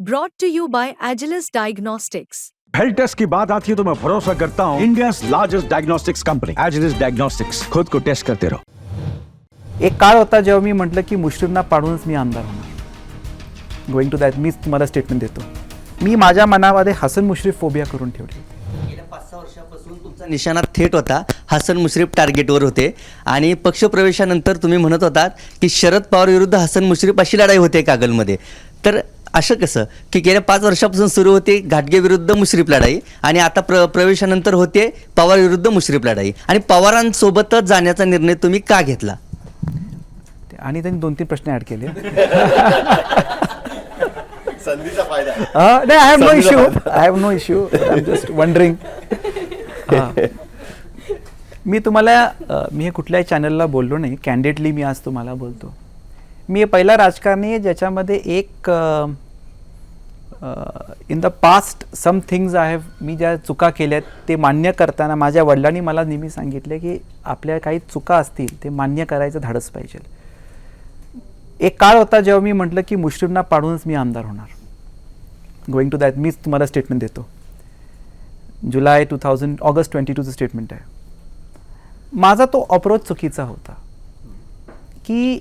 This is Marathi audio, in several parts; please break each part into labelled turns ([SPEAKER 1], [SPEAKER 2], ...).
[SPEAKER 1] Brought to you by Agilus Diagnostics.
[SPEAKER 2] Health test की बात आती है तो मैं भरोसा करता हूँ India largest diagnostics company Agilus diagnostics खुद को टेस्ट करते रहो
[SPEAKER 3] एक काळ होता जेव्हा मी म्हटलं की मुश्रीफना पाडूनच मी आमदार होणार. गोईंग टू दॅट मीच तुम्हाला स्टेटमेंट देतो. मी माझ्या मनामध्ये हसन मुश्रीफ फोबिया करून ठेवली होती.
[SPEAKER 4] गेल्या पाच सहा वर्षापासून तुमचा निशाणा थेट होता. हसन मुश्रीफ टार्गेटवर होते. आणि पक्षप्रवेशानंतर तुम्ही म्हणत होतात की शरद पवार विरुद्ध हसन मुश्रीफ अशी लढाई होते कागलमध्ये. तर असं कसं? की गेल्या पाच वर्षापासून सुरू होते घाटगे विरुद्ध मुश्रीफ लढाई आणि आता प्र प्रवेशानंतर होते पवार विरुद्ध मुश्रीफ लढाई. आणि पवारांसोबतच जाण्याचा निर्णय तुम्ही का घेतला?
[SPEAKER 3] ते- आणि त्यांनी दोन तीन प्रश्न ॲड केले.
[SPEAKER 5] संधीचा फायदा.
[SPEAKER 3] नाही I have no issue I have no issue I just wondering मी तुम्हाला मी हे कुठल्याही चॅनलला बोललो नाही. कॅन्डिडेटली मी आज तुम्हाला बोलतो. मी हे पहिला राजकारणी आहे ज्याच्यामध्ये एक in the past some things I have मी ज्या चुका केल्या आहेत ते मान्य करताना माझ्या वडिलांनी मला नेहमी सांगितले की आपल्या काही चुका असतील ते मान्य करायचं धाडस पाहिजे. एक काळ होता जेव्हा मी म्हटलं की मुश्रीफना पाडूनच मी आमदार होणार. गोईंग टू दॅट मीच तुम्हाला स्टेटमेंट देतो. July two thousand August twenty टूचं statement आहे. माझा तो अप्रोच चुकीचा होता. की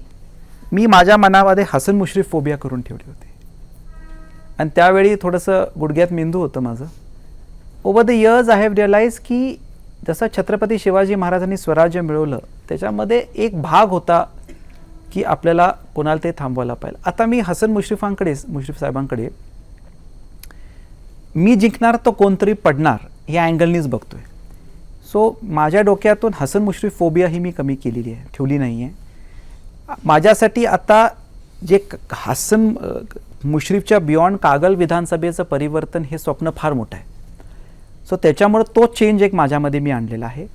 [SPEAKER 3] मी माझ्या मनामध्ये हसन मुश्रीफ फोबिया करून ठेवली होती. आणि त्यावेळी थोडंसं गुडघ्यात मेंदू होतं माझं. Over the years I have realise की जसं छत्रपती शिवाजी महाराजांनी स्वराज्य मिळवलं त्याच्यामध्ये एक भाग होता की आपल्याला कोणाला ते थांबवायला पाहिजे आता मी हसन मुश्रीफांकडे मुश्रीफ साहेबांकडे मी जिंकणार तो कोणतरी पडणार या अँगलनीच बघतोय. सो माझ्या डोक्यातून हसन मुश्रीफ फोबिया ही मी कमी केलेली आहे ठेवली नाही आहे माझ्यासाठी आता जे हसन मुश्रीफच्या बियॉन्ड कागल विधानसभेचं परिवर्तन हे स्वप्न फार मोठं आहे. सो त्याच्यामुळं तो चेंज एक माझ्यामध्ये मी आणलेला आहे.